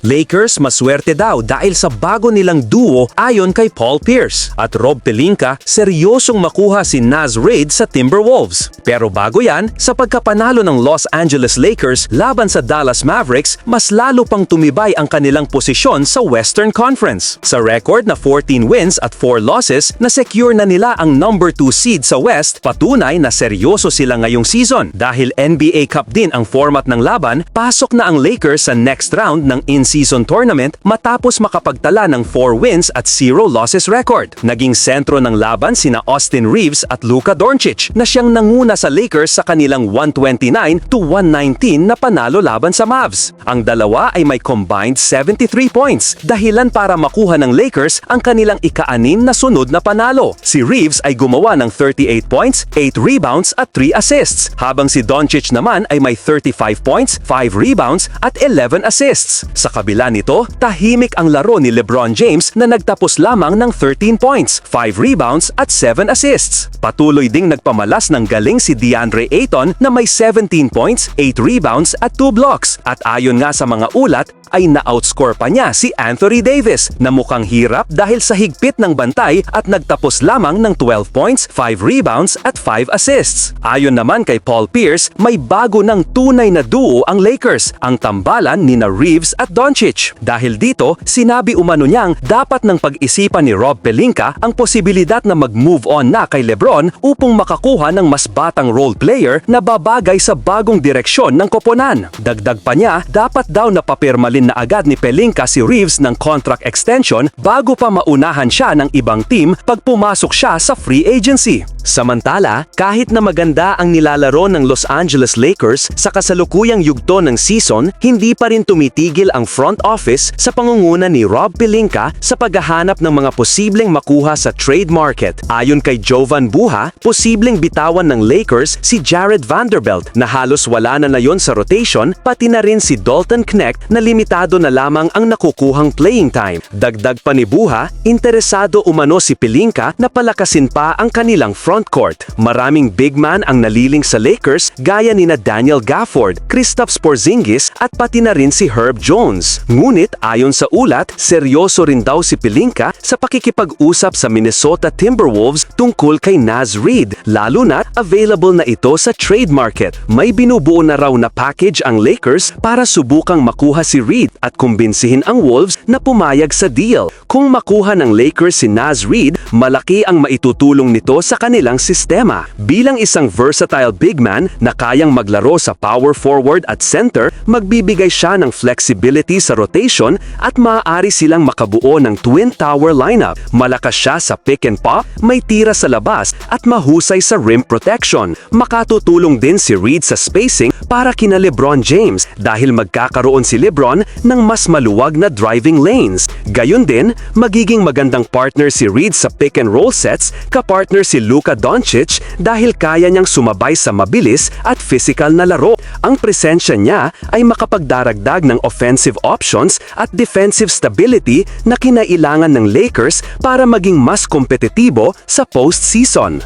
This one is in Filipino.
Lakers maswerte daw dahil sa bago nilang duo ayon kay Paul Pierce. At Rob Pelinka, seryosong makuha si Naz Reid sa Timberwolves. Pero bago yan, sa pagkapanalo ng Los Angeles Lakers laban sa Dallas Mavericks, mas lalo pang tumibay ang kanilang posisyon sa Western Conference. Sa record na 14 wins at 4 losses, na-secure na nila ang number 2 seed sa West, patunay na seryoso sila ngayong season. Dahil NBA Cup din ang format ng laban, pasok na ang Lakers sa next round ng in-season tournament matapos makapagtala ng 4 wins at 0 losses record. Naging sentro ng laban sina Austin Reeves at Luka Doncic na siyang nanguna sa Lakers sa kanilang 129 to 119 na panalo laban sa Mavs. Ang dalawa ay may combined 73 points, dahilan para makuha ng Lakers ang kanilang ika-anim na sunod na panalo. Si Reeves ay gumawa ng 38 points, 8 rebounds at 3 assists, habang si Doncic naman ay may 35 points, 5 rebounds at 11 assists. Sa kabila nito, tahimik ang laro ni LeBron James na nagtapos lamang ng 13 points, 5 rebounds at 7 assists. Patuloy ding nagpamalas ng galing si DeAndre Ayton na may 17 points, 8 rebounds at 2 blocks. At ayon nga sa mga ulat, ay na-outscore pa niya si Anthony Davis na mukhang hirap dahil sa higpit ng bantay at nagtapos lamang ng 12 points, 5 rebounds at 5 assists. Ayon naman kay Paul Pierce, may bago ng tunay na duo ang Lakers, ang tambalan ni na Reeves at Doncic. Dahil dito, sinabi umano niyang dapat ng pag-isipan ni Rob Pelinka ang posibilidad na mag-move on na kay Lebron upang makakuha ng mas batang role player na babagay sa bagong direksyon ng koponan. Dagdag pa niya, dapat daw napapirmalin na agad ni Pelinka si Reeves ng contract extension bago pa maunahan siya ng ibang team pag pumasok siya sa free agency. Samantala, kahit na maganda ang nilalaro ng Los Angeles Lakers sa kasalukuyang yugto ng season, hindi pa rin tumitigil ang front office sa pangunguna ni Rob Pelinka sa paghahanap ng mga posibleng makuha sa trade market. Ayon kay Jovan Buha, posibleng bitawan ng Lakers si Jared Vanderbilt na halos wala na na yon sa rotation, pati na rin si Dalton Knecht na limitado na lamang ang nakukuhang playing time. Dagdag pa ni Buha, interesado umano si Pelinka na palakasin pa ang kanilang front court. Maraming big man ang naliling sa Lakers gaya ni na Daniel Gafford, Kristaps Porzingis at pati na rin si Herb Jones. Ngunit ayon sa ulat, seryoso rin daw si Pelinka sa pakikipag-usap sa Minnesota Timberwolves tungkol kay Naz Reid, lalo na available na ito sa trade market. May binubuo na raw na package ang Lakers para subukang makuha si Reid at kumbinsihin ang Wolves na pumayag sa deal. Kung makuha ng Lakers si Naz Reid, malaki ang maitutulong nito sa kanilang sistema. Bilang isang versatile big man na kayang maglaro sa power forward at center, magbibigay siya ng flexibility sa rotation at maaari silang makabuo ng twin tower lineup. Malakas siya sa pick and pop, may tira sa labas at mahusay sa rim protection. Makatutulong din si Reed sa spacing para kina LeBron James dahil magkakaroon si LeBron ng mas maluwag na driving lanes. Gayon din, magiging magandang partner si Reed sa pick and roll sets kapartner si Luka Doncic dahil kaya niyang sumabay sa mabilis at physical na laro. Ang presensya niya ay makapagdaragdag ng offensive options at defensive stability na kinailangan ng Lakers para maging mas kompetitibo sa postseason.